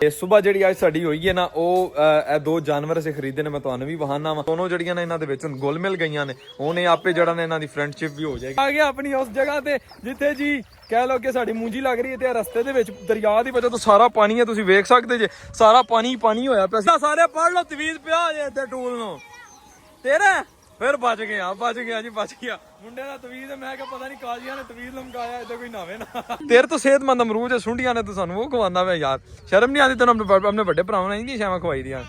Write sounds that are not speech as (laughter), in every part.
ਤੇ ਸਵੇਰ ਜਿਹੜੀ ਅੱਜ ਸਾਡੀ ਹੋਈ ਹੈ ਨਾ, ਉਹ ਇਹ ਦੋ ਜਾਨਵਰ ਅਸੀਂ ਖਰੀਦੇ ਨੇ, ਮੈਂ ਤੁਹਾਨੂੰ ਵੀ ਵਹਾਨਾ ਵਾ। ਦੋਨੋਂ ਜਿਹੜੀਆਂ ਨੇ ਇਹਨਾਂ ਦੇ ਵਿੱਚ ਹੁਣ ਗੁੱਲ ਮਿਲ ਗਈਆਂ ਨੇ, ਉਹਨੇ ਆਪੇ ਜਿਹੜਾ ਨੇ ਇਹਨਾਂ ਦੀ ਫਰੈਂਡਸ਼ਿਪ ਵੀ ਹੋ ਜਾਏਗੀ। ਆ ਗਿਆ ਆਪਣੀ ਉਸ ਜਗ੍ਹਾ ਤੇ, ਜਿੱਥੇ ਜੀ ਕਹਿ ਲੋ ਕਿ ਸਾਡੀ ਮੂੰਜੀ ਲੱਗ ਰਹੀ ਹੈ ਤੇ ਰਸਤੇ ਦੇ ਵਿੱਚ, ਦਰਿਆ ਦੀ ਵਜ੍ਹਾ ਤੋਂ ਸਾਰਾ ਪਾਣੀ ਹੈ, ਤੁਸੀਂ ਵੇਖ ਸਕਦੇ ਜੇ, ਸਾਰਾ ਪਾਣੀ ਪਾਣੀ ਹੋਇਆ ਪਿਆ ਸਾਰੇ ਪੜ ਲਓ ਤਵੀਜ਼ ਪਿਆ ਜੇ ਇੱਥੇ ਟੂਲ ਨੂੰ। ਤੇਰਾ ਫਿਰ ਬਚ ਗਿਆ ਬਚ ਗਿਆ ਜੀ, ਬਚ ਗਿਆ ਮੁੰਡੇ ਦਾ ਤਵੀਜ਼ ਮੈਂ ਕਿਹਾ ਪਤਾ ਨਹੀਂ ਕਾਜ਼ੀਆਂ ਨੇ ਤਵੀਜ਼ ਲਮਕਾਇਆ ਇੱਥੇ ਕੋਈ ਨਾਵੇ ਨਾ। ਤੇਰੇ ਤੋਂ ਸਿਹਤਮੰਦ ਅਮਰੂਦ ਸੁੰਡੀਆਂ ਨੇ ਤੂੰ ਸਾਨੂੰ ਉਹ ਖਵਾਉਂਦਾ ਵੇ ਯਾਰ। ਸ਼ਰਮ ਨਹੀਂ ਆਉਂਦੀ ਤੈਨੂੰ ਆਪਣੇ ਵੱਡੇ ਭਰਾਵਾਂ ਨੇ ਨਹੀਂ ਸ਼ਾਮਾਂ ਖਵਾਈ ਦੀਆਂ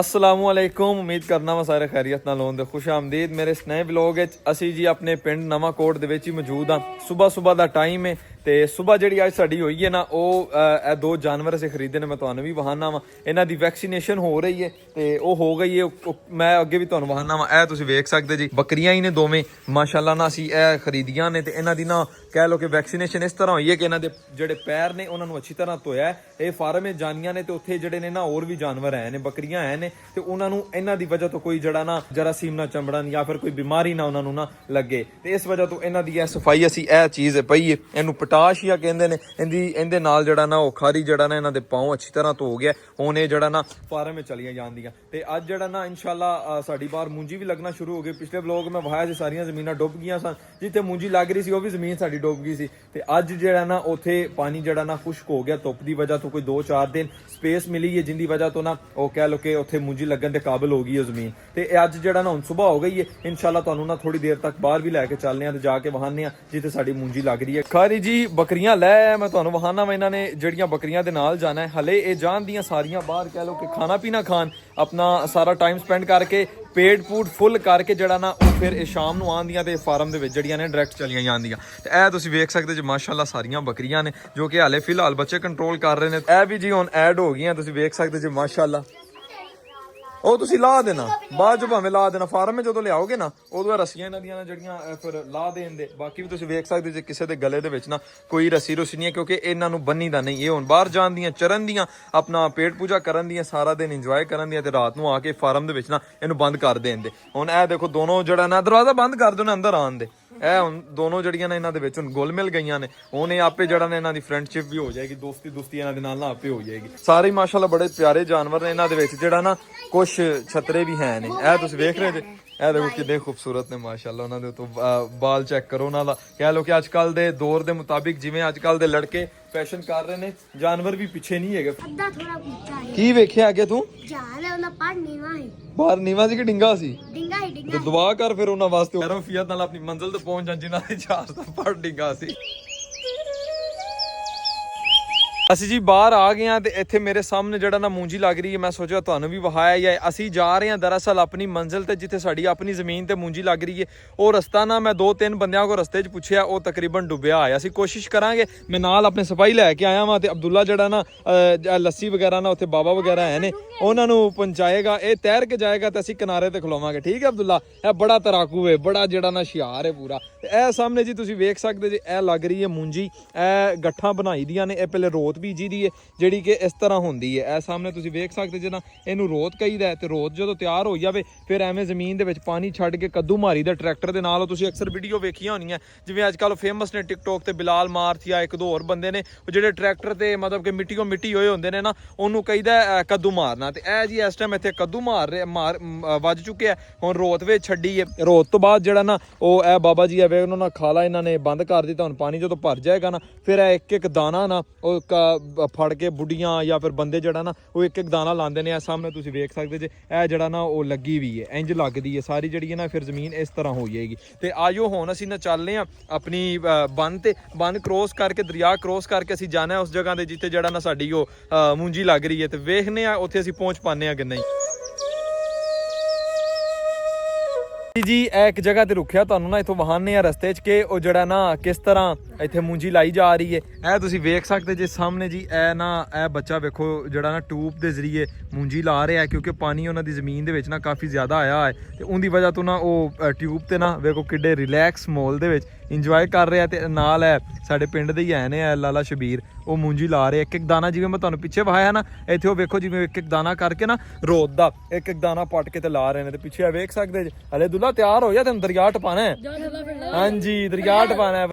ਅਸਲਾਮੁ ਅਲੈਕੁਮ ਉਮੀਦ ਕਰਨਾ ਵਾ ਸਾਰੇ ਖੈਰੀਅਤ ਨਾਲ ਹੋਣ ਦੇ ਖੁਸ਼ ਆਮਦੀਦ। ਮੇਰੇ ਇਸ ਨਵੇਂ ਵਲੌਗ ਵਿੱਚ ਅਸੀਂ ਜੀ ਆਪਣੇ ਪਿੰਡ ਨਵਾਂ ਕੋਟ ਦੇ ਵਿੱਚ ਹੀ ਮੌਜੂਦ ਹਾਂ। ਸਵੇਰ ਸਵੇਰ ਦਾ ਟਾਈਮ ਹੈ ਤੇ ਸਵੇਰ ਜਿਹੜੀ ਅੱਜ ਸਾਡੀ ਹੋਈ ਹੈ ਨਾ, ਉਹ ਇਹ ਦੋ ਜਾਨਵਰ ਅਸੀਂ ਖਰੀਦੇ ਨੇ ਮੈਂ ਤੁਹਾਨੂੰ ਵੀ ਵਹਾਨਾ ਵਾ। ਇਹਨਾਂ ਦੀ ਵੈਕਸੀਨੇਸ਼ਨ ਹੋ ਰਹੀ ਹੈ ਤੇ ਉਹ ਹੋ ਗਈ ਹੈ ਮੈਂ ਅੱਗੇ ਵੀ ਤੁਹਾਨੂੰ ਵਹਾਨਾ ਵਾ। ਇਹ ਤੁਸੀਂ ਵੇਖ ਸਕਦੇ ਜੀ, ਬੱਕਰੀਆਂ ਹੀ ਨੇ ਦੋਵੇਂ। ਮਾਸ਼ਾਅੱਲਾ ਨਾ ਅਸੀਂ ਇਹ ਖਰੀਦੀਆਂ ਨੇ ਤੇ ਇਹਨਾਂ ਦੀ ਨਾ ਕਹਿ ਲਓ ਕਿ ਵੈਕਸੀਨੇਸ਼ਨ ਇਸ ਤਰ੍ਹਾਂ ਹੋਈ ਹੈ ਕਿ ਇਹਨਾਂ ਦੇ ਜਿਹੜੇ ਪੈਰ ਨੇ, ਉਹਨਾਂ ਨੂੰ ਅੱਛੀ ਤਰ੍ਹਾਂ ਧੋਇਆ ਇਹ ਫਾਰਮ ਵਿੱਚ ਜਾਨੀਆਂ ਨੇ ਤੇ ਉੱਥੇ ਜਿਹੜੇ ਨੇ ਨਾ ਹੋਰ ਵੀ ਜਾਨਵਰ ਆਏ ਨੇ, ਬੱਕਰੀਆਂ ਆਏ ਨੇ ਤੇ ਉਹਨਾਂ ਨੂੰ ਇਹਨਾਂ ਦੀ ਵਜ੍ਹਾ ਤੋਂ ਕੋਈ ਜਿਹੜਾ ਨਾ ਜਰਾਸੀਮ ਨਾ ਚੰਬੜਨ ਜਾਂ ਫਿਰ ਕੋਈ ਬਿਮਾਰੀ ਨਾ ਉਹਨਾਂ ਨੂੰ ਨਾ ਲੱਗੇ। ਤੇ ਇਸ ਵਜ੍ਹਾ ਤੋਂ ਇਹਨਾਂ ਦੀ ਇਹ ਸਫ਼ਾਈ ਅਸੀਂ ਇਹ ਚੀਜ਼ ਪਈ ਹੈ, ਇਹਨੂੰ ਪਟਾਸ਼ੀਆ ਕਹਿੰਦੇ ਨੇ। ਇਹਦੀ, ਇਹਦੇ ਨਾਲ ਜਿਹੜਾ ਨਾ ਉਹ ਖਾਰੀ ਜਿਹੜਾ ਨਾ ਇਹਨਾਂ ਦੇ ਪਾਉ ਅੱਛੀ ਤਰ੍ਹਾਂ ਧੋ ਗਿਆ। ਹੁਣ ਇਹ ਜਿਹੜਾ ਨਾ ਫਾਰਮ ਵਿੱਚ ਚਲੀਆਂ ਜਾਂਦੀਆਂ। ਤੇ ਅੱਜ ਜਿਹੜਾ ਨਾ ਇਨਸ਼ਾਅੱਲਾ ਸਾਡੀ ਬਾਹਰ ਮੂੰਜੀ ਵੀ ਲੱਗਣਾ ਸ਼ੁਰੂ ਹੋ ਗਈ। ਪਿਛਲੇ ਵਲੋਗ ਮੈਂ ਵਹਾਇਆ ਸੀ, ਸਾਰੀਆਂ ਜ਼ਮੀਨਾਂ ਡੁੱਬ ਗਈਆਂ ਸਨ। ਜਿੱਥੇ ਮੂੰਜੀ ਲੱਗ ਰਹੀ ਸੀ, ਉਹ ਵੀ ਜ਼ਮੀਨ ਸਾਡੀ ਡੁੱਬ ਗਈ ਸੀ। ਤੇ ਅੱਜ ਜਿਹੜਾ ਨਾ ਉੱਥੇ ਪਾਣੀ ਜਿਹੜਾ ਨਾ ਖੁਸ਼ਕ ਹੋ ਗਿਆ। ਧੁੱਪ ਦੀ ਵਜ੍ਹਾ ਤੋਂ ਕੋਈ 2-4 ਦਿਨ ਸਪੇਸ ਮਿਲੀ ਹੈ, ਜਿੰਦੀ ਵਜ੍ਹਾ ਤੋਂ ਨਾ ਉਹ ਕਹਿ ਲੋ ਕਿ ਉੱਥੇ ਮੂੰਜੀ ਲੱਗਣ ਦੇ ਕਾਬਿਲ ਹੋ ਗਈ ਉਹ ਜ਼ਮੀਨ। ਤੇ ਅੱਜ ਜਿਹੜਾ ਨਾ ਹੁਣ ਸਵੇਰ ਹੋ ਗਈ ਹੈ। ਇਨਸ਼ਾਅੱਲਾ ਤੁਹਾਨੂੰ ਨਾ ਥੋੜੀ ਦੇਰ ਤੱਕ ਬਾਹਰ ਵੀ ਲੈ ਕੇ ਚੱਲਨੇ ਆ ਤੇ ਜਾ ਕੇ ਵਹਾਨੇ ਆ ਜਿੱਥੇ ਸਾਡੀ ਮੂੰਜੀ ਲੱਗ ਰਹੀ ਹੈ। ਖਾਰੀ ਜੀ ਬੱਕਰੀਆਂ ਲੈ ਮੈਂ ਤੁਹਾਨੂੰ, ਵਹਾਨਾ ਮੈਂ ਇਹਨਾਂ ਨੇ ਜਿਹੜੀਆਂ ਬੱਕਰੀਆਂ ਦੇ ਨਾਲ ਜਾਣਾ ਹੈ। ਹਲੇ ਇਹ ਜਾਣ ਦੀਆਂ ਸਾਰੀਆਂ ਬਾਹਰ ਕਹਿ ਲੋ ਕਿ ਖਾਣਾ ਪੀਣਾ ਖਾਣ, ਆਪਣਾ ਸਾਰਾ ਟਾਈਮ ਸਪੈਂਡ ਕਰਕੇ, ਪੇਟ ਪੂਟ ਫੁੱਲ ਕਰਕੇ ਜਿਹੜਾ ਨਾ ਉਹ ਫਿਰ ਇਹ ਸ਼ਾਮ ਨੂੰ ਆਉਂਦੀਆਂ ਤੇ ਫਾਰਮ ਦੇ ਵਿੱਚ ਜਿਹੜੀਆਂ ਨੇ ਡਾਇਰੈਕਟ ਚਲੀਆਂ ਜਾਂਦੀਆਂ ਤੇ ਇਹ ਤੁਸੀਂ ਵੇਖ ਸਕਦੇ ਜੀ ਮਾਸ਼ਾਅੱਲਾ ਸਾਰੀਆਂ ਬੱਕਰੀਆਂ ਨੇ, ਜੋ ਕਿ ਹਾਲੇ ਫਿਲਹਾਲ ਬੱਚੇ ਕੰਟਰੋਲ ਕਰ ਰਹੇ ਨੇ। ਇਹ ਵੀ ਜੀ ਹੁਣ ਐਡ ਹੋ ਗਈਆਂ, ਤੁਸੀਂ ਵੇਖ ਸਕਦੇ ਜੀ ਮਾਸ਼ਾਅੱਲਾ। ਉਹ ਤੁਸੀਂ ਲਾ ਦੇਣਾ। ਬਾਅਦ ਚ ਭਾਵੇਂ ਲਾ ਦੇਣਾ। ਫਾਰਮ ਵਿੱਚ ਜਦੋਂ ਲਿਆਓਗੇ ਨਾ ਉਦੋਂ ਇਹ ਰੱਸੀਆਂ ਇਹਨਾਂ ਦੀਆਂ ਨਾ ਜਿਹੜੀਆਂ ਅਹ, ਫਿਰ ਲਾ ਦੇਣ ਦੇ। ਬਾਕੀ ਵੀ ਤੁਸੀਂ ਵੇਖ ਸਕਦੇ ਜੇ ਕਿਸੇ ਦੇ ਗਲੇ ਦੇ ਵਿੱਚ ਨਾ ਕੋਈ ਰੱਸੀ ਰੁਸੀ ਨਹੀਂ ਹੈ ਕਿਉਂਕਿ ਇਹਨਾਂ ਨੂੰ ਬੰਨੀ ਦਾ ਨਹੀਂ। ਇਹ ਹੁਣ ਬਾਹਰ ਜਾਣ ਦੀਆਂ ਚਰਨ ਦੀਆਂ ਆਪਣਾ ਪੇਟ ਪੂਜਾ ਕਰਨ ਦੀਆਂ ਸਾਰਾ ਦਿਨ ਇੰਜੋਏ ਕਰਨ ਦੀਆਂ ਤੇ ਰਾਤ ਨੂੰ ਆ ਕੇ ਫਾਰਮ ਦੇ ਵਿੱਚ ਨਾ ਇਹਨੂੰ ਬੰਦ ਕਰ ਦੇਣ ਦੇ। ਹੁਣ ਇਹ ਦੇਖੋ ਦੋਨੋਂ ਜਿਹੜਾ ਨਾ ਦਰਵਾਜ਼ਾ ਬੰਦ ਕਰ ਦੋ ਨਾ ਅੰਦਰ ਆਉਣ ਦੇ। ਇਹ ਹੁਣ ਦੋਨੋਂ ਜਿਹੜੀਆਂ ਨੇ ਇਹਨਾਂ ਦੇ ਵਿੱਚ, ਹੁਣ ਗੁਲ ਮਿਲ ਗਈਆਂ ਨੇ, ਉਹਨੇ ਆਪੇ ਜਿਹੜਾ ਨੇ ਇਹਨਾਂ ਦੀ ਫਰੈਂਡਸ਼ਿਪ ਵੀ ਹੋ ਜਾਏਗੀ, ਦੋਸਤੀ ਦੋਸਤੀ ਇਹਨਾਂ ਦੇ ਨਾਲ ਨਾ ਆਪੇ ਹੋ ਜਾਏਗੀ। ਸਾਰੇ ਹੀ ਮਾਸ਼ਾਅੱਲਾ ਬੜੇ ਪਿਆਰੇ ਜਾਨਵਰ ਨੇ ਇਹਨਾਂ ਦੇ ਵਿੱਚ, ਜਿਹੜਾ ਨਾ ਕੁਝ ਛਤਰੇ ਵੀ ਹੈ ਨੇ ਇਹ ਤੁਸੀਂ ਵੇਖ ਰਹੇ ਜੇ ਇਹ ਦੇਖੋ ਕਿੰਨੇ ਖੂਬਸੂਰਤ ਨੇ ਮਾਸ਼ਾਅੱਲਾ ਉਹਨਾਂ ਦੇ ਤੋਂ ਬਾਲ ਚੈੱਕ ਕਰੋ ਉਹਨਾਂ ਦਾ। ਕਹਿ ਲਓ ਕਿ ਅੱਜ ਕੱਲ ਦੇ ਦੌਰ ਦੇ ਮੁਤਾਬਿਕ ਜਿਵੇਂ ਅੱਜ ਕੱਲ ਦੇ ਲੜਕੇ ਫੈਸ਼ਨ ਕਰ ਰਹੇ ਨੇ ਜਾਨਵਰ ਵੀ ਪਿੱਛੇ ਨਹੀਂ ਹੈਗੇ। ਅੱਧਾ ਥੋੜਾ ਉੱਚਾ ਹੈ। ਕੀ ਵੇਖਿਆ ਅੱਗੇ ਤੂੰ? ਜਾਲ ਹੈ ਉਹਨਾਂ ਪੜ ਨੀਵਾ ਹੈ। ਬਾਹਰ ਨੀਵਾ ਸੀ ਕਿ ਡਿੰਗਾ ਸੀ? ਡਿੰਗਾ ਹੀ ਡਿੰਗਾ। ਦੁਆ ਕਰ ਫਿਰ ਉਹਨਾਂ ਵਾਸਤੇ। ਯਾਰ ਫਿਆਤ ਨਾਲ ਆਪਣੀ ਮੰਜ਼ਿਲ ਤੇ ਪਹੁੰਚ ਜਾਣ ਜਿਨ੍ਹਾਂ ਦੇ ਚਾਰ ਦਾ ਪੜ ਡਿੰਗਾ ਸੀ। ਅਸੀਂ ਜੀ ਬਾਹਰ ਆ ਗਏ ਆ ਤੇ ਇੱਥੇ ਮੇਰੇ ਸਾਹਮਣੇ ਜਿਹੜਾ ਨਾ ਮੂੰਜੀ ਲੱਗ ਰਹੀ ਹੈ, ਮੈਂ ਸੋਚਿਆ ਤੁਹਾਨੂੰ ਵੀ ਵਹਾਇਆ ਹੀ ਹੈ। ਅਸੀਂ ਜਾ ਰਹੇ ਹਾਂ ਦਰਅਸਲ ਆਪਣੀ ਮੰਜ਼ਿਲ ਤੇ, ਜਿੱਥੇ ਸਾਡੀ ਆਪਣੀ ਜ਼ਮੀਨ ਤੇ ਮੂੰਜੀ ਲੱਗ ਰਹੀ ਹੈ। ਉਹ ਰਸਤਾ ਨਾ ਮੈਂ ਦੋ ਤਿੰਨ ਬੰਦਿਆਂ ਕੋ ਰਸਤੇ 'ਚ ਪੁੱਛਿਆ, ਉਹ ਤਕਰੀਬਨ ਡੁੱਬਿਆ ਆਇਆ। ਅਸੀਂ ਕੋਸ਼ਿਸ਼ ਕਰਾਂਗੇ, ਮੈਂ ਨਾਲ ਆਪਣੇ ਸਿਪਾਹੀ ਲੈ ਕੇ ਆਇਆ ਵਾਂ ਤੇ ਅਬਦੁੱਲਾ ਜਿਹੜਾ ਨਾ ਲੱਸੀ ਵਗੈਰਾ ਨਾ, ਉੱਥੇ ਬਾਬਾ ਵਗੈਰਾ ਹੈ ਨੇ, ਉਹਨਾਂ ਨੂੰ ਪਹੁੰਚਾਏਗਾ, ਇਹ ਤੈਰ ਕੇ ਜਾਏਗਾ ਤੇ ਅਸੀਂ ਕਿਨਾਰੇ ਤੇ ਖਲੋਵਾਂਗੇ। ਠੀਕ ਹੈ ਅਬਦੁੱਲਾ? ਇਹ ਬੜਾ ਤਰਾਕੂ ਹੈ, ਬੜਾ ਜਿਹੜਾ ਨਾ ਸ਼ਿਆਰ ਹੈ ਪੂਰਾ। ਤੇ ਇਹ ਸਾਹਮਣੇ ਜੀ ਤੁਸੀਂ ਵੇਖ ਸਕਦੇ ਜੀ ਇਹ ਲੱਗ ਰਹੀ ਹੈ ਮੂੰਜੀ ਇਹ ਗੱਠਾਂ ਬਣਾਈ ਦੀਆਂ ਨੇ ਇਹ ਪਹਿਲੇ ਰੋਤ ਬੀਜੀ ਦੀ ਹੈ ਜਿਹੜੀ ਕਿ ਇਸ ਤਰ੍ਹਾਂ ਹੁੰਦੀ ਹੈ। ਇਹ ਸਾਹਮਣੇ ਤੁਸੀਂ ਵੇਖ ਸਕਦੇ ਜੇ ਨਾ ਇਹਨੂੰ ਰੋਤ ਕਹੀਦਾ ਹੈ ਤੇ ਰੋਤ ਜਦੋਂ ਤਿਆਰ ਹੋ ਜਾਵੇ ਫਿਰ ਐਵੇਂ ਜ਼ਮੀਨ ਦੇ ਵਿੱਚ ਪਾਣੀ ਛੱਡ ਕੇ ਕੱਦੂ ਮਾਰੀ ਦਾ ਟਰੈਕਟਰ ਦੇ ਨਾਲ। ਤੁਸੀਂ ਅਕਸਰ ਵੀਡੀਓ ਵੇਖੀਆਂ ਹੋਣੀਆਂ ਜਿਵੇਂ ਅੱਜ ਕੱਲ ਫੇਮਸ ਨੇ ਟਿਕਟੋਕ ਤੇ ਬਿਲਾਲ ਮਾਰਥ ਜਾਂ ਇੱਕ ਦੋ ਹੋਰ ਬੰਦੇ ਨੇ ਉਹ ਜਿਹੜੇ ਟਰੈਕਟਰ ਤੇ ਮਤਲਬ ਕਿ ਮਿੱਟੀਓ ਮਿੱਟੀ ਹੋਏ ਹੁੰਦੇ ਨੇ ਨਾ ਉਹਨੂੰ ਕਹੀਦਾ ਕੱਦੂ ਮਾਰਨਾ। ਤੇ ਇਹ ਜੀ ਇਸ ਟਾਈਮ ਇੱਥੇ ਕੱਦੂ ਮਾਰ ਰਿਹਾ ਮਾਰ ਮ, ਅਹ, ਵੱਜ ਚੁੱਕਿਆ ਹੁਣ ਰੋਤ ਵਿੱਚ ਛੱਡੀ ਹੈ। ਰੋਤ ਤੋਂ ਬਾਅਦ ਜਿਹੜਾ ਨਾ ਉਹ ਇਹ ਬਾਬਾ ਜੀ ਆਵੇ ਉਹਨਾਂ ਨਾਲ ਖਾਲਾ ਇਹਨਾਂ ਨੇ ਬੰਦ ਕਰ ਦਿੱਤਾ, ਹੁਣ ਪਾਣੀ ਜਦੋਂ ਭਰ ਜਾਏਗਾ ਨਾ, ਫਿਰ ਇਹ ਇੱਕ ਇੱਕ ਦਾਣਾ ਨਾ, ਉਹ ਕ- ਫੜ ਕੇ ਬੁੱਢੀਆਂ ਜਾਂ ਫਿਰ ਬੰਦੇ ਜਿਹੜਾ ਨਾ, ਉਹ ਇੱਕ ਇੱਕ ਦਾਣਾ ਲਾਉਂਦੇ ਨੇ। ਇਹ ਸਾਹਮਣੇ ਤੁਸੀਂ ਵੇਖ ਸਕਦੇ ਜੇ, ਇਹ ਜਿਹੜਾ ਨਾ, ਉਹ ਲੱਗੀ ਵੀ ਹੈ ਇੰਜ ਲੱਗਦੀ ਹੈ। ਸਾਰੀ ਜਿਹੜੀ ਹੈ ਨਾ, ਫਿਰ ਜ਼ਮੀਨ ਇਸ ਤਰ੍ਹਾਂ ਹੋ ਜਾਏਗੀ ਤੇ ਆਜੋ ਹੁਣ ਅਸੀਂ ਨਾ ਚੱਲਨੇ ਆ ਆਪਣੀ ਬੰਨ ਤੇ, ਬੰਨ ਕ੍ਰੋਸ ਕਰਕੇ, ਦਰਿਆ ਕ੍ਰੋਸ ਕਰਕੇ ਅਸੀਂ ਜਾਣਾ ਹੈ ਉਸ ਜਗ੍ਹਾ ਤੇ, ਜਿੱਥੇ ਜਿਹੜਾ ਨਾ ਸਾਡੀ ਉਹ ਮੂੰਜੀ ਲੱਗ ਰਹੀ ਹੈ। ਤੇ ਵੇਖਨੇ ਆ ਉੱਥੇ ਅਸੀਂ ਪਹੁੰਚ ਪਾਣੇ ਆ ਕਿ ਨਹੀਂ। ਜੀ ਇਹ ਇੱਕ ਜਗ੍ਹਾ ਤੇ ਰੁਕਿਆ, ਤੁਹਾਨੂੰ ਨਾ ਇਥੋਂ ਵਹਾਨੇ ਆ ਰਸਤੇ 'ਚ ਕਿ ਉਹ ਜਿਹੜਾ ਨਾ ਕਿਸ ਤਰ੍ਹਾਂ ਇੱਥੇ ਮੂੰਜੀ ਲਾਈ ਜਾ ਰਹੀ ਹੈ ਇਹ ਤੁਸੀਂ ਵੇਖ ਸਕਦੇ ਜੇ ਸਾਹਮਣੇ ਜੀ, ਇਹ ਨਾ, ਇਹ ਬੱਚਾ ਵੇਖੋ ਜਿਹੜਾ ਨਾ ਟਿਊਬ ਦੇ ਜ਼ਰੀਏ ਮੂੰਜੀ ਲਾ ਰਿਹਾ ਕਿਉਂਕਿ ਪਾਣੀ ਉਹਨਾਂ ਦੀ ਜ਼ਮੀਨ ਦੇ ਵਿੱਚ ਨਾ ਕਾਫੀ ਜ਼ਿਆਦਾ ਆਇਆ ਹੈ ਤੇ ਉਹਦੀ ਵਜ੍ਹਾ ਤੋਂ ਨਾ ਉਹ ਟਿਊਬ ਤੇ ਨਾ ਵੇਖੋ ਕਿੱਡੇ ਰਿਲੈਕਸ ਮੋਲ ਦੇ ਵਿੱਚ ਇੰਜੋਏ ਕਰ ਰਿਹਾ ਤੇ ਨਾਲ ਹੈ ਸਾਡੇ ਪਿੰਡ ਦੇ ਹੀ ਹੈ ਨੇ ਲਾਲਾ ਸ਼ਬੀਰ। ਉਹ ਮੂੰਜੀ ਲਾ ਰਹੇ ਇੱਕ ਇੱਕ ਦਾਣਾ ਜਿਵੇਂ ਮੈਂ ਤੁਹਾਨੂੰ ਪਿੱਛੇ ਵਹਾਇਆ ਨਾ ਇੱਥੇ ਉਹ ਵੇਖੋ ਜਿਵੇਂ ਇੱਕ ਇੱਕ ਦਾਣਾ ਕਰਕੇ ਨਾ ਰੋਦ ਦਾ ਇੱਕ ਇੱਕ ਦਾਣਾ ਪੱਟ ਕੇ ਤੇ ਲਾ ਰਹੇ ਨੇ ਤੇ ਪਿੱਛੇ ਇਹ ਵੇਖ ਸਕਦੇ ਹਲੇ ਦੁੱਲਾ ਤਿਆਰ ਹੋ ਜਾ ਤੈਨੂੰ ਦਰਿਆ ਟਪਾਣਾ ਹੈ। ਹਾਂਜੀ ਦਰਿਆ ਟਪਾਣਾ ਹੈ।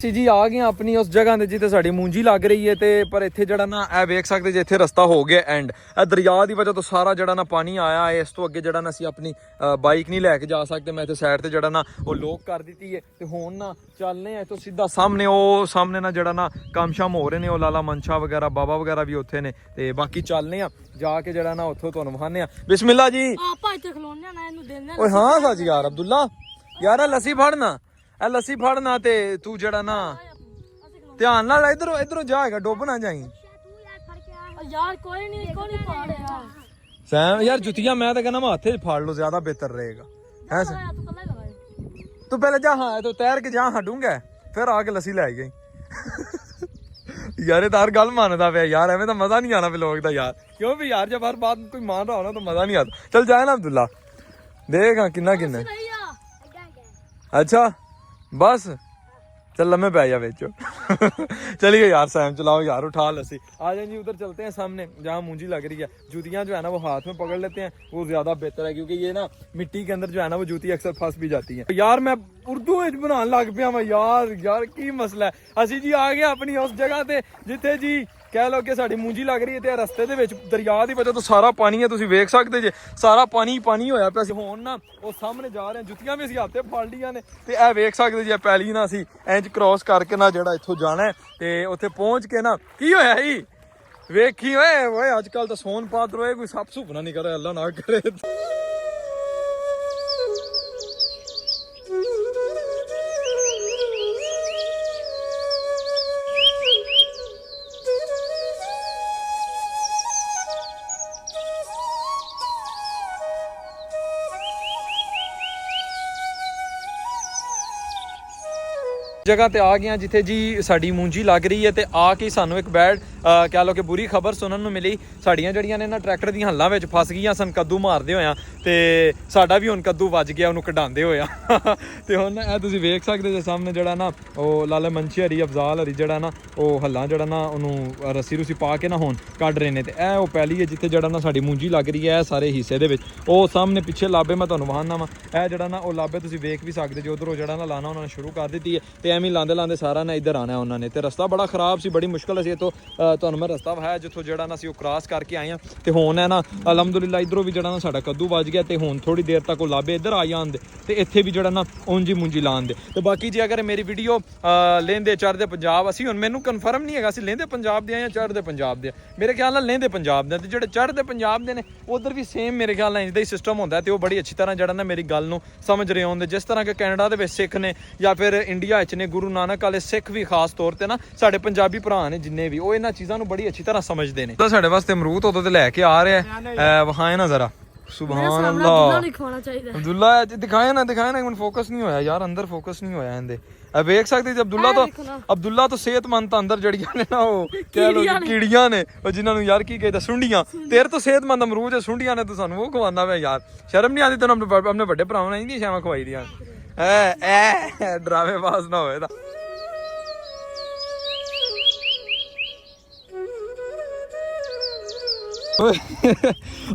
ਸੀ ਜੀ ਆ ਗਏ ਆਪਣੀ ਉਸ ਜਗ੍ਹਾ ਤੇ ਜਿੱਥੇ ਸਾਡੀ ਮੂੰਜੀ ਲੱਗ ਰਹੀ ਹੈ ਤੇ ਪਰ ਇੱਥੇ ਜਿਹੜਾ ਨਾ ਇਹ ਵੇਖ ਸਕਦੇ ਜੇ ਇੱਥੇ ਰਸਤਾ ਹੋ ਗਿਆ ਐਂਡ ਇਹ ਦਰਿਆ ਦੀ ਵਜ੍ਹਾ ਤੋਂ ਸਾਰਾ ਜਿਹੜਾ ਨਾ ਪਾਣੀ ਆਇਆ ਹੈ ਇਸ ਤੋਂ ਅੱਗੇ ਜਿਹੜਾ ਨਾ ਅਸੀਂ ਆਪਣੀ ਬਾਈਕ ਨਹੀਂ ਲੈ ਕੇ ਜਾ ਸਕਦੇ। ਮੈਂ ਇੱਥੇ ਸਾਈਡ ਤੇ ਜਿਹੜਾ ਨਾ ਉਹ ਲੋਕ ਕਰ ਦਿੱਤੀ ਹੈ। ਤੇ ਹੁਣ ਨਾ ਚੱਲਨੇ ਆ ਇੱਥੋਂ ਸਿੱਧਾ ਸਾਹਮਣੇ ਉਹ ਸਾਹਮਣੇ ਨਾ ਜਿਹੜਾ ਨਾ ਕੰਮ ਸ਼ਾਮ ਹੋ ਰਹੇ ਨੇ ਉਹ ਲਾਲਾ ਮਨਸ਼ਾ ਵਗੈਰਾ ਬਾਬਾ ਵਗੈਰਾ ਵੀ ਉੱਥੇ ਨੇ। ਤੇ ਬਾਕੀ ਚੱਲਨੇ ਆ ਜਾ ਕੇ ਜਿਹੜਾ ਨਾ ਉੱਥੋਂ ਤੁਹਾਨੂੰ ਵਿਖਾਣੇ ਆ ਬਿਸਮਿਲ੍ਲਾ ਜੀ। ਆਪਾਂ ਇੱਥੇ ਖਲੋਨੇ ਆ ਨਾ ਇਹਨੂੰ ਦੇਣੇ ਓਏ ਹਾਂ ਸਾਜੀ ਯਾਰ ਅਬਦੁੱਲਾ। ਯਾਰ ਲੱਸੀ ਫੜਨਾ। ਇਹ ਲੱਸੀ ਫੜਨਾ ਤੇ ਤੂੰ ਜਿਹੜਾ ਨਾ ਧਿਆਨ ਨਾਲ ਇਧਰੋਂ ਇਧਰੋਂ ਜਾਏਗਾ ਡੁੱਬ ਨਾ ਜਾਈ। ਤੂੰ ਯਾਰ ਫੜ ਕੇ ਆ ਯਾਰ ਕੋਈ ਨਹੀਂ ਕੋਈ ਨਹੀਂ ਪਾੜਿਆ ਸੈਮ ਯਾਰ ਜੁੱਤੀਆਂ ਮੈਂ ਤਾਂ ਕਹਿੰਦਾ ਮੈਂ ਹੱਥੇ 'ਚ ਫੜ ਲਓ ਜ਼ਿਆਦਾ ਬਿਹਤਰ ਰਹੇਗਾ। ਹੈ ਸੈਮ? ਤੂੰ ਪਹਿਲੇ ਜਾ ਹਾਂ ਤੂੰ ਤੈਰ ਕੇ ਜਾ ਹਟੂੰਗਾ। ਫਿਰ ਆ ਕੇ ਲੱਸੀ ਲੈ ਗਈ ਯਾਰ ਇਹ ਤਾਂ ਹਰ ਗੱਲ ਮੰਨਦਾ ਪਿਆ ਯਾਰ ਐਵੇਂ ਤਾਂ ਮਜ਼ਾ ਨਹੀਂ ਆਣਾ ਵਲੋਗ ਦਾ ਯਾਰ। ਕਿਉਂ ਵੀ ਯਾਰ ਜਬ ਹਰ ਬਾਤ ਕੋਈ ਮੰਨ ਰਹਾ ਹੋ ਨਾ ਤਾਂ ਮਜ਼ਾ ਨਹੀਂ आता ਚਲ ਜਾਏ ਨਾ ਅਬਦੁੱਲਾ। ਦੇਖਾਂ ਕਿੰਨਾ ਕਿੰਨਾ। ਅੱਛਾ। ਬਸ चल लम्बे पै जा बेचो चलिए यार सैम चलाओ यार उठा लस्सी आ जाए जी उधर चलते हैं सामने जहाँ मूंजी लग रही है जूतियां जो है ना वो हाथ में पकड़ लेते हैं वो ज्यादा बेहतर है क्योंकि ये ना मिट्टी के अंदर जो है ना वो जूती अक्सर फंस भी जाती है यार मैं उर्दू ਵਿੱਚ ਬਣਾਉਣ ਲੱਗ ਪਿਆ ਮੈਂ ਯਾਰ ਯਾਰ ਕੀ ਮਸਲਾ ਹੈ ਅਸੀਂ ਜੀ ਆ ਗਏ ਆਪਣੀ ਉਸ ਜਗ੍ਹਾ ਤੇ ਜਿੱਥੇ ਜੀ ਕਹਿ ਲਓ ਕਿ ਸਾਡੀ ਮੂੰਜੀ ਲੱਗ ਰਹੀ ਹੈ ਤੇ ਇਹ ਰਸਤੇ ਦੇ ਵਿੱਚ ਦਰਿਆ ਦੀ ਵਜ੍ਹਾ ਤੋਂ ਸਾਰਾ ਪਾਣੀ ਹੈ, ਤੁਸੀਂ ਵੇਖ ਸਕਦੇ ਜੇ। ਸਾਰਾ ਪਾਣੀ ਪਾਣੀ ਹੋਇਆ ਪਿਆ ਸੀ। ਹੁਣ ਨਾ ਉਹ ਸਾਹਮਣੇ ਜਾ ਰਹੇ ਹਾਂ। ਜੁੱਤੀਆਂ ਵੀ ਅਸੀਂ ਹੱਥੇ ਫੜ ਲੀਆਂ ਨੇ ਤੇ ਇਹ ਵੇਖ ਸਕਦੇ ਜੇ ਪੈਲੀ ਨਾ ਅਸੀਂ ਇੰਜ ਕ੍ਰਾਸ ਕਰਕੇ ਨਾ ਜਿਹੜਾ ਇੱਥੋਂ ਜਾਣਾ ਹੈ। ਤੇ ਉੱਥੇ ਪਹੁੰਚ ਕੇ ਨਾ ਕੀ ਹੋਇਆ ਜੀ? ਵੇਖੀ ਓਏ ਓਏ, ਅੱਜ ਕੱਲ ਤਾਂ ਸੋਨ ਪਾਤ ਰੋਏ ਕੋਈ ਸੱਪ ਸੁਪਨਾ ਨਹੀਂ ਕਰੇ ਅੱਲਾ ਨਾ ਕਰੇ। ਜਗ੍ਹਾ ਤੇ ਆ ਗਏ ਜਿੱਥੇ ਜੀ ਸਾਡੀ ਮੂੰਜੀ ਲੱਗ ਰਹੀ ਹੈ ਤੇ ਆ ਕੇ ਸਾਨੂੰ ਇੱਕ ਬੈਡ ਅਹ ਕਹਿ ਲਓ ਕਿ ਬੁਰੀ ਖਬਰ ਸੁਣਨ ਨੂੰ ਮਿਲੀ। ਸਾਡੀਆਂ ਜਿਹੜੀਆਂ ਨੇ ਨਾ ਟਰੈਕਟਰ ਦੀਆਂ ਹੱਲਾਂ ਵਿੱਚ ਫਸ ਗਈਆਂ ਸਨ, ਕੱਦੂ ਮਾਰਦੇ ਹੋਇਆਂ ਤੇ ਸਾਡਾ ਵੀ ਹੁਣ ਕੱਦੂ ਵੱਜ ਗਿਆ, ਉਹਨੂੰ ਕਢਾਉਂਦੇ ਹੋਇਆ ਤੇ ਹੁਣ ਇਹ ਤੁਸੀਂ ਵੇਖ ਸਕਦੇ ਜੇ ਸਾਹਮਣੇ ਜਿਹੜਾ ਨਾ, ਉਹ ਲਾਲੇ ਮੰਚੀ ਹਰੀ, ਅਫਜ਼ਾਲ ਹਰੀ ਜਿਹੜਾ ਨਾ, ਉਹ ਹੱਲਾਂ ਜਿਹੜਾ ਨਾ, ਉਹਨੂੰ ਰੱਸੀ ਰੂਸੀ ਪਾ ਕੇ ਨਾ ਹੁਣ ਕੱਢ ਰਹੇ ਨੇ ਤੇ ਇਹ ਉਹ ਪਹਿਲੀ ਹੈ ਜਿੱਥੇ ਜਿਹੜਾ ਨਾ ਸਾਡੀ ਮੂੰਜੀ ਲੱਗ ਰਹੀ ਹੈ, ਇਹ ਸਾਰੇ ਹਿੱਸੇ ਦੇ ਵਿੱਚ। ਉਹ ਸਾਹਮਣੇ ਪਿੱਛੇ ਲਾਬੇ ਮੈਂ ਤੁਹਾਨੂੰ ਵਹਾਨਾ ਵਾ। ਇਹ ਜਿਹੜਾ ਨਾ ਉਹ ਲਾਬੇ ਤੁਸੀਂ ਵੇਖ ਵੀ ਸਕਦੇ ਜੇ, ਉਧਰੋਂ ਜਿਹੜਾ ਨਾ ਲਾਣਾ ਉਹਨਾਂ ਨੇ ਸ਼ੁਰੂ ਕਰ ਦਿੱਤੀ ਹੈ ਤੇ ਐਵੇਂ ਹੀ ਲਾਂਦੇ ਲਾਂਦੇ ਸਾਰਾ ਨਾ ਇੱਧਰ ਆਣਾ ਉਹਨਾਂ ਨੇ। ਤੇ ਰਸਤਾ ਬੜਾ ਖਰਾਬ ਸੀ, ਬੜੀ ਮੁਸ਼ਕਲ ਸੀ ਇਤੋਂ ਤੁਹਾਨੂੰ ਮੈਂ ਰਸਤਾ ਵਹਾਇਆ ਜਿੱਥੋਂ ਜਿਹੜਾ ਨਾ ਅਸੀਂ ਉਹ ਕ੍ਰਾਸ ਕਰਕੇ ਆਏ ਆ ਤੇ ਹੁਣ ਹੈ ਨਾ, ਅਲਹਮਦੁਲਿਲਾ, ਇਧਰੋਂ ਵੀ ਜਿਹੜਾ ਨਾ ਸਾਡਾ ਕੱਦੂ ਵੱਜ ਗਿਆ ਤੇ ਹੁਣ ਥੋੜੀ ਦੇਰ ਤੱਕ ਉਹ ਲਾਬੇ ਇੱਧਰ ਆ ਜਾਂਦੇ ਤੇ ਇੱਥੇ ਵੀ ਜਿਹੜਾ ਨਾ ਉਂਜੀ ਮੁੰਜੀ ਲਾਉਂਦੇ ਤੇ ਬਾਕੀ ਜੇ ਅਗਰ ਮੇਰੀ ਵੀਡੀਓ ਲੈਂਦੇ ਚੜ੍ਹਦੇ ਪੰਜਾਬ, ਅਸੀਂ ਹੁਣ ਮੈਨੂੰ ਕਨਫਰਮ ਨਹੀਂ ਹੈਗਾ, ਅਸੀਂ ਲੈਂਦੇ ਪੰਜਾਬ ਦੇ ਆ ਜਾਂ ਚੜ੍ਹਦੇ ਪੰਜਾਬ ਦੇ ਆ ਮੇਰੇ ਖਿਆਲ ਨਾਲ ਲੈਂਦੇ ਪੰਜਾਬ ਦੇ ਆ ਤੇ ਜਿਹੜੇ ਚੜ੍ਹਦੇ ਪੰਜਾਬ ਦੇ ਨੇ, ਉਧਰ ਵੀ ਸੇਮ ਮੇਰੇ ਖਿਆਲ ਨਾਲ ਇੰਜਦਾ ਹੀ ਸਿਸਟਮ ਹੁੰਦਾ ਤੇ ਉਹ ਬੜੀ ਅੱਛੀ ਤਰ੍ਹਾਂ ਜਿਹੜਾ ਨਾ ਮੇਰੀ ਗੱਲ ਨੂੰ ਸਮਝ ਰਹੇ ਹੁੰਦੇ। ਜਿਸ ਤਰ੍ਹਾਂ ਕਿ ਕੈਨੇਡਾ ਦੇ ਵਿੱਚ ਸਿੱਖ ਨੇ ਜਾਂ ਫਿਰ ਇੰਡੀਆ ਵਿੱਚ ਨੇ ਗੁਰੂ ਨਾਨਕ ਵਾਲੇ ਸਿੱਖ ਵੀ ਖਾਸ ਤੌਰ ਤੇ ਨਾ ਸਾਡੇ ਪੰਜਾਬੀ ਭਰਾ ਨੇ ਜਿੰਨੇ ਵੀ ਉਹ ਇਹਨਾਂ ਚੀਜ਼ਾਂ ਨੂੰ ਬੜੀ ਅੱਛੀ ਤਰ੍ਹਾਂ ਸਮਝਦੇ ਨੇ। ਤਾਂ ਸਾਡੇ ਵਾਸਤੇ ਅਮਰੂਦ ਉਦੋਂ ਤੇ ਲੈ ਕੇ ਆ ਰਿਹਾ ਹੈ। ਵਹਾਏ ਨਾ ਜ਼ਰਾ। ਸੁਭਾਨ ਅੱਲਾਹ। ਨਹੀਂ ਅਬਦੁੱਲਾ ਅੱਜ ਦਿਖਾਇਆ ਨਾ ਦਿਖਾਇਆ ਨਾ ਮੈਨੂੰ ਫੋਕਸ ਨਹੀਂ ਹੋਇਆ। ਯਾਰ ਅੰਦਰ ਫੋਕਸ ਨਹੀਂ ਹੋਇਆ ਇਹਦੇ। ਇਹ ਵੇਖ ਸਕਦੇ ਜੀ ਅਬਦੁੱਲਾ ਤੋਂ ਅਬਦੁੱਲਾ ਤੋਂ ਸਿਹਤਮੰਦ ਤਾਂ ਅੰਦਰ ਜੜੀਆਂ ਨੇ ਨਾ ਉਹ ਕਹਿ ਲੋ ਕੀੜੀਆਂ ਨੇ। ਉਹ ਜਿਨ੍ਹਾਂ ਨੂੰ ਯਾਰ ਕੀ ਕਹਿੰਦਾ ਸੁੰਡੀਆਂ। ਤੇਰੇ ਤੋਂ ਸਿਹਤਮੰਦ ਅਮਰੂਦ ਹੈ ਸੁੰਡੀਆਂ ਨੇ ਤੂੰ ਸਾਨੂੰ ਉਹ ਖਵਾਉਂਦਾ ਵੇ ਯਾਰ। ਸ਼ਰਮ ਨਹੀਂ ਆਉਂਦੀ ਤੈਨੂੰ ਆਪਣੇ ਵੱਡੇ ਭਰਾਵਾਂ ਨੇ ਇੰਦੀਆਂ ਸ਼ਾਮਾਂ ਖਵਾਈ ਦੀਆਂ ਐ ਐ ਡਰਾਵੇ ਬਾਜ਼ ਨਾ ਹੋਏ ਤਾਂ।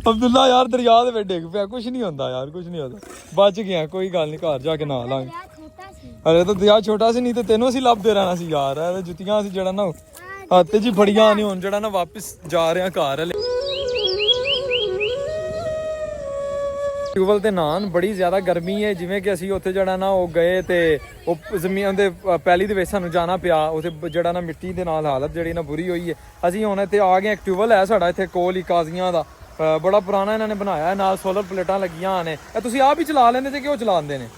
ਅਬਦੁੱਲਾ ਯਾਰ ਦਰਿਆ ਦੇ ਵਿੱਚ ਡਿੱਗ ਪਿਆ। ਕੁਝ ਨਹੀਂ ਹੁੰਦਾ ਯਾਰ ਕੁਝ ਨਹੀਂ ਹੁੰਦਾ। ਬਚ ਗਿਆ ਕੋਈ ਗੱਲ ਨਹੀਂ ਘਰ ਜਾ ਕੇ ਨਹਾ ਲਾਂਗੇ। ਸੀ। ਅਰੇ ਤਾਂ ਦਰਿਆ ਛੋਟਾ ਸੀ ਨਹੀਂ ਤੇ ਤੈਨੂੰ ਅਸੀਂ ਲੱਭਦੇ ਰਹਿਣਾ ਸੀ ਯਾਰ। ਇਹ ਜੁੱਤੀਆਂ ਅਸੀਂ ਜਿਹੜਾ ਨਾ ਹੱਥ 'ਚ ਹੀ ਫੜੀਆਂ ਨਹੀਂ ਹੁਣ ਜਿਹੜਾ ਨਾ ਵਾਪਸ ਜਾ ਰਹੇ ਘਰ ਹਲੇ ਟਿਊਬਲ ਤੇ ਨਾਨ ਬੜੀ ਜ਼ਿਆਦਾ ਗਰਮੀ ਹੈ ਜਿਵੇਂ ਕਿ ਅਸੀਂ ਉੱਥੇ ਜਿਹੜਾ ਨਾ ਉਹ ਗਏ ਤੇ ਉਹ ਜ਼ਮੀਨ ਦੇ ਅ, ਪੈਲੀ ਦੇ ਵਿੱਚ ਸਾਨੂੰ ਜਾਣਾ ਪਿਆ ਉੱਥੇ ਜਿਹੜਾ ਨਾ ਮਿੱਟੀ ਦੇ ਨਾਲ ਹਾਲਤ ਜਿਹੜੀ ਨਾ ਬੁਰੀ ਹੋਈ ਹੈ ਅਸੀਂ ਹੁਣ ਇੱਥੇ ਆ ਗਏ ਇੱਕ ਟਿਊਬਲ ਹੈ ਸਾਡਾ ਇੱਥੇ ਕੋਲ ਹੀ ਕਾਜ਼ੀਆਂ ਦਾ ਬੜਾ ਪੁਰਾਣਾ ਇਹਨਾਂ ਨੇ ਬਣਾਇਆ ਹੈ, ਨਾਲ ਸੋਲਰ ਪਲੇਟਾਂ ਲੱਗੀਆਂ ਨੇ। ਇਹ ਤੁਸੀਂ ਆਪ ਹੀ ਚਲਾ ਲੈਂਦੇ ਤੇ ਕਿਉਂ ਚਲਾਉਂਦੇ ਨੇ?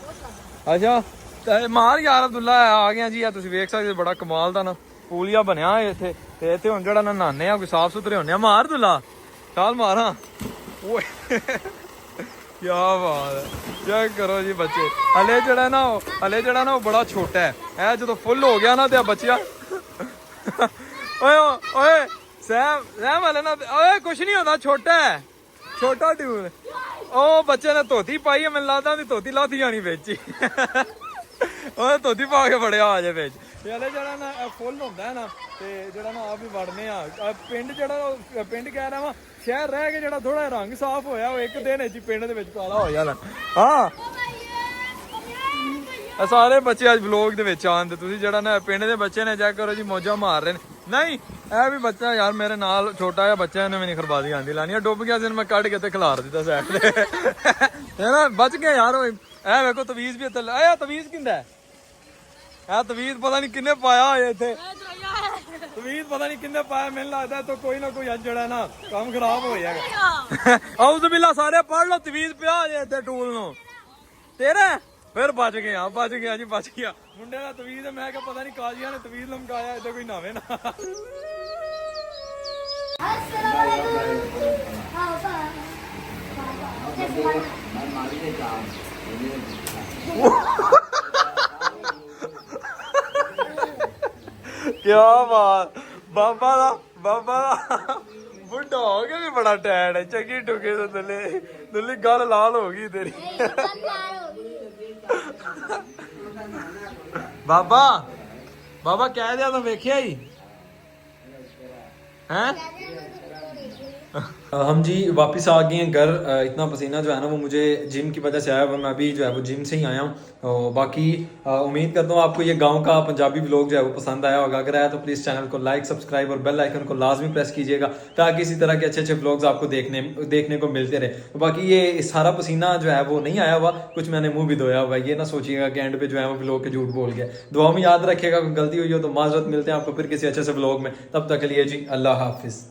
ਅੱਛਾ ਤੇ ਮਾਰ ਯਾਰ ਅਬਦੁੱਲਾ ਆ ਗਿਆ ਜੀ ਆ ਤੁਸੀਂ ਵੇਖ ਸਕਦੇ ਹੋ, ਬੜਾ ਕਮਾਲ ਦਾ ਨਾ ਪੂਲੀਆ ਬਣਿਆ ਹੈ ਇੱਥੇ। ਤੇ ਇੱਥੇ ਹੁਣ ਜਿਹੜਾ ਨਾ ਨਹਾਉਂਦੇ ਆ ਕੋਈ ਸਾਫ਼ ਸੁਥਰੇ ਹੁੰਦੇ ਆ ਮਾਰ ਦੁੱਲਾ ਚਾਲ ਮਾਰਾਂ। ਓਏ। ਕੀ ਬਾਤ ਹੈ। ਚੈੱਕ ਕਰੋ ਜੀ ਬੱਚੇ। ਹਲੇ ਜਿਹੜਾ ਨਾ ਉਹ ਹਲੇ ਜਿਹੜਾ ਨਾ ਉਹ ਬੜਾ ਛੋਟਾ ਹੈ। ਇਹ ਜਦੋਂ ਫੁੱਲ ਹੋ ਗਿਆ ਨਾ ਤੇ ਆ ਬੱਚਿਆ ਓਏ ਓਏ ਸੈਮ ਸੈਮ ਹਲੇ ਨਾ ਓਏ, ਕੁਛ ਨਹੀਂ ਹੁੰਦਾ, ਛੋਟਾ ਹੈ। ਛੋਟਾ ਟਿਊਬ ਉਹ ਬੱਚੇ ਨੇ ਧੋਤੀ ਪਾਈ ਹੈ, ਮੈਨੂੰ ਲੱਗਦਾ ਉਹਦੀ ਧੋਤੀ ਲਾਥੀ ਜਾਣੀ ਵਿੱਚ ਹੀ। ਉਹ ਧੋਤੀ ਪਾ ਕੇ ਫੜਿਆ ਆ ਜੇ ਵਿੱਚ। ਤੇ ਹਲੇ ਜਿਹੜਾ ਨਾ ਫੁੱਲ ਹੁੰਦਾ ਨਾ, ਤੇ ਜਿਹੜਾ ਨਾ ਆਪ ਹੀ ਵੜਨੇ ਆ। ਪਿੰਡ ਜਿਹੜਾ ਪਿੰਡ ਕਹਿ ਰਿਹਾ ਵਾ, ਸ਼ਹਿਰ ਰਹਿ ਕੇ ਜਿਹੜਾ ਥੋੜਾ ਰੰਗ ਸਾਫ਼ ਹੋਇਆ ਉਹ ਇੱਕ ਦਿਨ ਵਿੱਚ ਪਿੰਡ ਦੇ ਵਿੱਚ ਕਾਲਾ ਹੋ ਜਾਣਾ। ਹਾਂ। ਸਾਰੇ ਬੱਚੇ ਅੱਜ ਵਲੌਗ ਦੇ ਵਿੱਚ ਆਣ ਤੇ ਤੁਸੀਂ ਜਿਹੜਾ ਨਾ ਪਿੰਡ ਦੇ ਬੱਚੇ ਨੇ ਚੈੱਕ ਕਰੋ ਜੀ, ਮੌਜਾਂ ਮਾਰ ਰਹੇ ਨੇ। ਨਹੀਂ, ਇਹ ਵੀ ਬੱਚਾ ਯਾਰ ਮੇਰੇ ਨਾਲ ਛੋਟਾ ਜਿਹਾ ਬੱਚਾ ਇਹਨੇ ਵੀ ਨਹੀਂ ਖਰਬਾਦੀ ਆਂਦੀ ਲਾਣੀ ਆ। ਡੁੱਬ ਗਿਆ ਸੀ ਮੈਂ ਕੱਢ ਕੇ ਤੇ ਖਿਲਾਰ ਦਿੱਤਾ ਸਾਈਡ ਤੇ। ਇਹ ਨਾ, ਬਚ ਗਿਆ ਯਾਰ ਉਹ ਇਹ ਵੇਖੋ ਤਵੀਜ਼ ਵੀ ਇੱਥੇ ਆਇਆ, ਤਵੀਜ਼ ਕਿੰਦਾ ਇਹ ਤਵੀਜ਼ ਪਤਾ ਨਹੀਂ ਕਿੰਨੇ ਪਾਇਆ ਹੋਇਆ ਇੱਥੇ। ਤਵੀਜ਼ ਪਤਾ ਨਹੀਂ ਕਿੰਨੇ ਪਾਇਆ ਮੈਨੂੰ ਲੱਗਦਾ ਤਾਂ ਕੋਈ ਨਾ ਕੋਈ ਅੱਜ ਜਿਹੜਾ ਨਾ ਕੰਮ ਖਰਾਬ ਹੋ ਜਾਏਗਾ। ਆਉਜ਼ ਬਿੱਲਾ ਸਾਰੇ ਪੜ ਲਓ ਤਵੀਜ਼ ਪਿਆ ਜੇ ਇੱਥੇ ਟੂਲ ਨੂੰ। ਤੇਰਾ? ਫਿਰ ਬਚ ਗਿਆ ਬਚ ਗਿਆ ਜੀ ਬਚ ਗਿਆ ਮੁੰਡੇ ਦਾ ਤਵੀਜ਼ ਮੈਂ ਕਿਹਾ ਪਤਾ ਨਹੀਂ ਕਾਜ਼ੀਆਂ ਨੇ ਤਵੀਜ਼ ਲਮਕਾਇਆ ਇੱਥੇ ਕੋਈ ਨਾਵੇਂ ਨਾ। (laughs) ਕੀ ਬਾਤ। ਬਾਬਾ ਦਾ ਬਾਬਾ ਦਾ। ਬੁੱਢਾ ਹੋ ਕੇ ਵੀ ਬੜਾ ਟੈਡ ਹੈ ਚੰਗੀ ਟੁਕੇ ਤੋਂ ਦੁੱਲੇ ਦੁੱਲੀ ਗੱਲ ਲਾਲ ਹੋ ਗਈ ਤੇਰੀ। ਬਾਬਾ ਬਾਬਾ ਕਹਿ ਦਿਆ ਤਾਂ ਵੇਖਿਆ ਹੀ। हैं हम जी वापस आ गए हैं घर। इतना पसीना जो है ना, वो मुझे जिम की वजह से आया हुआ मैं अभी जो है, वो जिम से ही आया हूँ। और बाकी उम्मीद करता हूँ आपको ये गाँव का पंजाबी ब्लॉग जो है, वो पसंद आया होगा। अगर आया तो प्लीज़ चैनल को लाइक सब्सक्राइब और बेल आइकन को लाजमी प्रेस कीजिएगा, ताकि इसी तरह के अच्छे अच्छे ब्लॉग्स आपको देखने देखने को मिलते रहे। तो बाकी ये सारा पसीना जो है, वो नहीं आया हुआ। कुछ मैंने मुँह भी धोया हुआ ये ना सोचिएगा कि एंड पे जो है, वो ब्लॉग के झूठ बोल गया। दुआ में याद रखिएगा गलती हुई हो तो माजरत मिलते हैं आपको फिर किसी अच्छे से ब्लॉग में। तब तक लिए जी, अल्लाह हाफिज़।